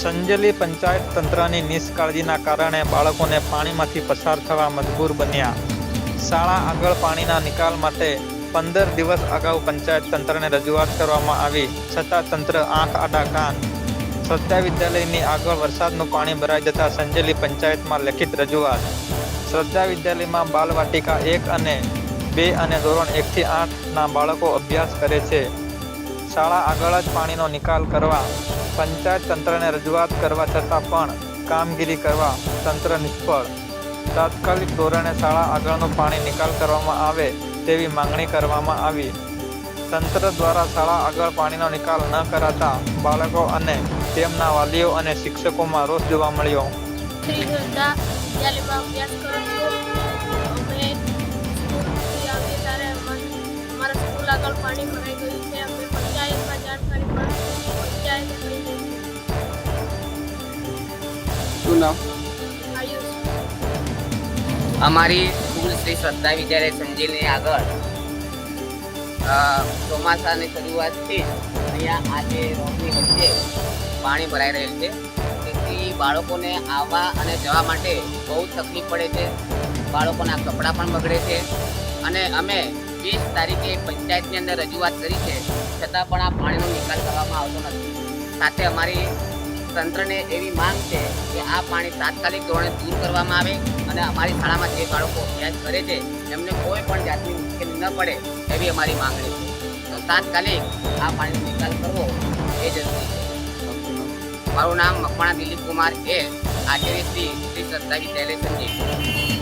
સંજેલી પંચાયત તંત્રની નિષ્કાળજીના કારણે બાળકોને પાણીમાંથી પસાર થવા મજબૂર બન્યા. શાળા આગળ પાણીના નિકાલ માટે પંદર દિવસ અગાઉ પંચાયત તંત્રને રજૂઆત કરવામાં આવી, છતાં તંત્ર આંખ આડા કાન. શ્રદ્ધા વિદ્યાલયની આગળ વરસાદનું પાણી ભરાઈ જતા સંજલી પંચાયતમાં લેખિત રજૂઆત. શ્રદ્ધા વિદ્યાલયમાં બાલવાટિકા એક અને બે અને ધોરણ એકથી આઠના બાળકો અભ્યાસ કરે છે. શાળા આગળ જ પાણીનો નિકાલ કરવા પંચાયત તંત્રને રજૂઆત કરવા છતાં પણ કામગીરી કરવા તંત્ર નિષ્ફળ. તાત્કાલિક ધોરણે શાળા આગળનું પાણી નિકાલ કરવામાં આવે તેવી માંગણી કરવામાં આવી. તંત્ર દ્વારા શાળા આગળ પાણીનો નિકાલ ન કરાતા બાળકો અને તેમના વાલીઓ અને શિક્ષકોમાં રોષ જોવા મળ્યો. અમારા સ્કૂલ આગળ પાણી ભરાઈ ગયું છે. અમે પંચાયતમાં જાણ પણ શું નામ? અમારી સ્કૂલ શ્રી શ્રદ્ધા વિદ્યાલય સંજીલની આગળ ચોમાસાની શરૂઆતથી અહીંયા આજે રોડની વચ્ચે પાણી ભરાઈ રહેલ છે. તેથી બાળકોને આવવા અને જવા માટે બહુ તકલીફ પડે છે. બાળકોના કપડાં પણ બગડે છે. અને અમે વીસ તારીખે પંચાયતની અંદર રજૂઆત કરી છે. છતાં પણ આ પાણીનો નિકાલ કરવામાં આવતો નથી. સાથે અમારી તંત્રને એવી માંગ છે કે આ પાણી તાત્કાલિક ધોરણે દૂર કરવામાં આવે અને અમારી શાળામાં જે બાળકો અભ્યાસ કરે છે, એમને કોઈ પણ જાતની મુશ્કેલી ન પડે એવી અમારી માંગણી છે. તો તાત્કાલિક આ પાણીનો નિકાલ કરવો એ જરૂરી છે. મારું નામ મકવાણા દિલીપ કુમાર એ આચાર્ય શ્રી શ્રી સત્તાવી સંજીવ